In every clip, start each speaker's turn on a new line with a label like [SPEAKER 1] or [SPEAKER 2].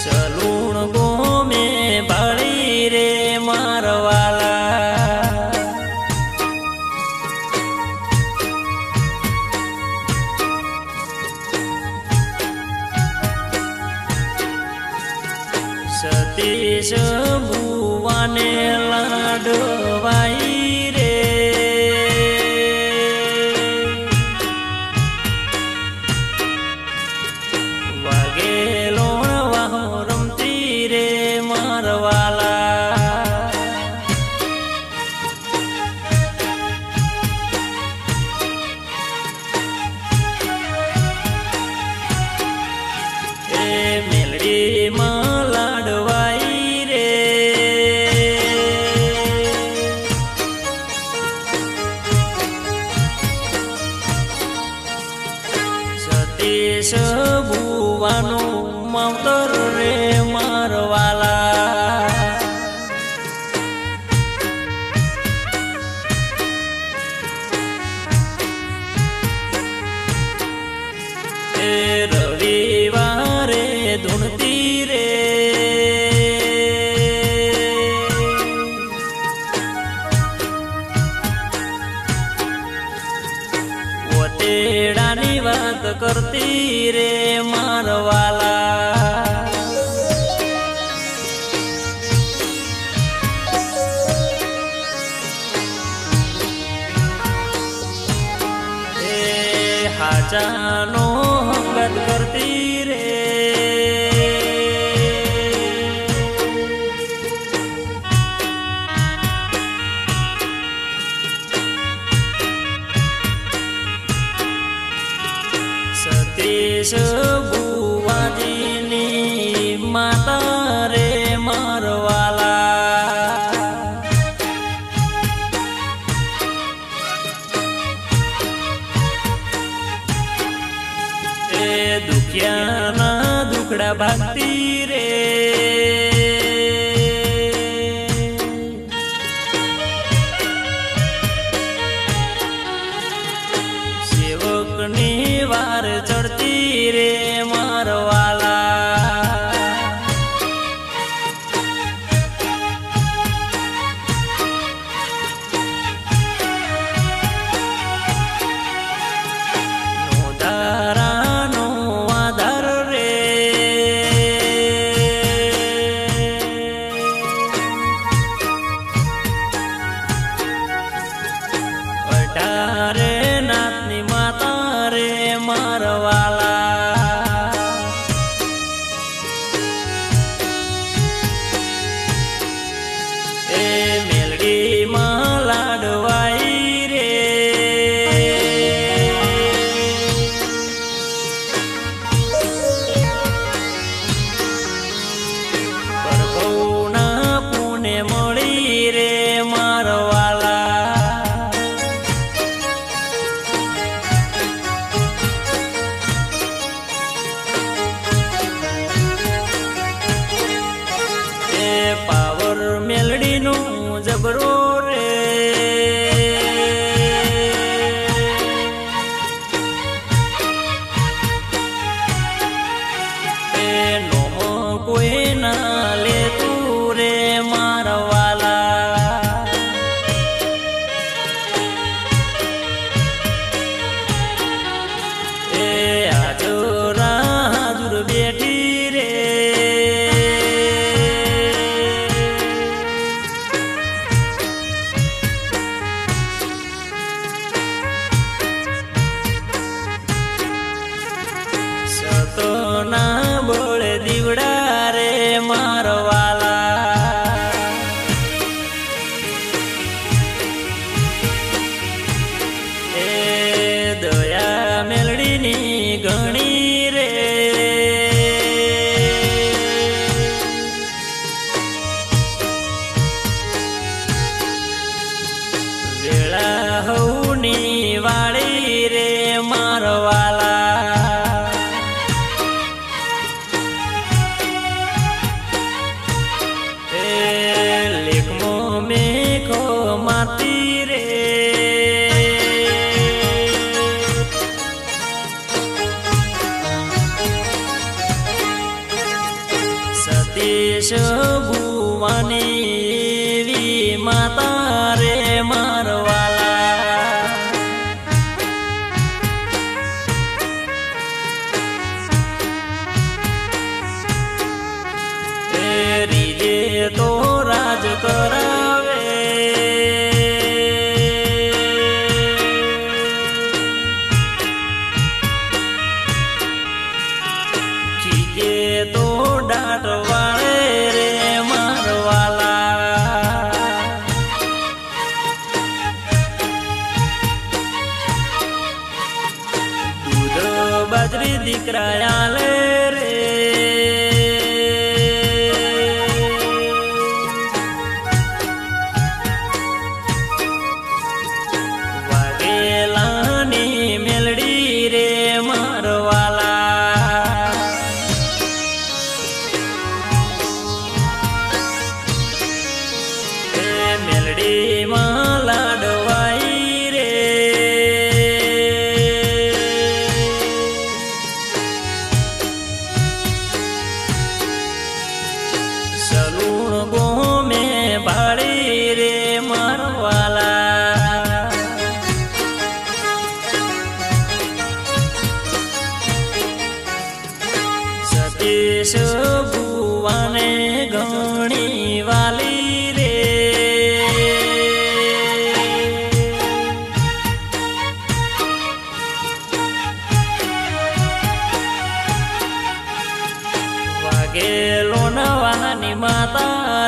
[SPEAKER 1] સલુણ ગોમે ભાળી રે મારવાલા. સતીશ ભુવાને લાડવાઈ મારવાલા. એ મેલડી લાડવાઈ રે. સતીશ ભુવાનું ઓતેડાની વાત કરતી રે મારવાલા એ હાચાનો હંગત કરતી રે સતીશ ભુવાજીની માતા રે મારવાલા. એ દુખિયાના દુખડા ભક્તિ રે. વાર ચડતી રે. baro ಬಾಳೆ દીકરા રે.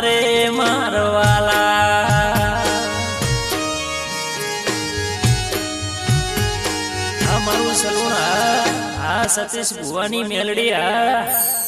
[SPEAKER 1] મારે મારવાલા. અમારું સલુણા આ સતીશ ભુવાની મેલડી આ.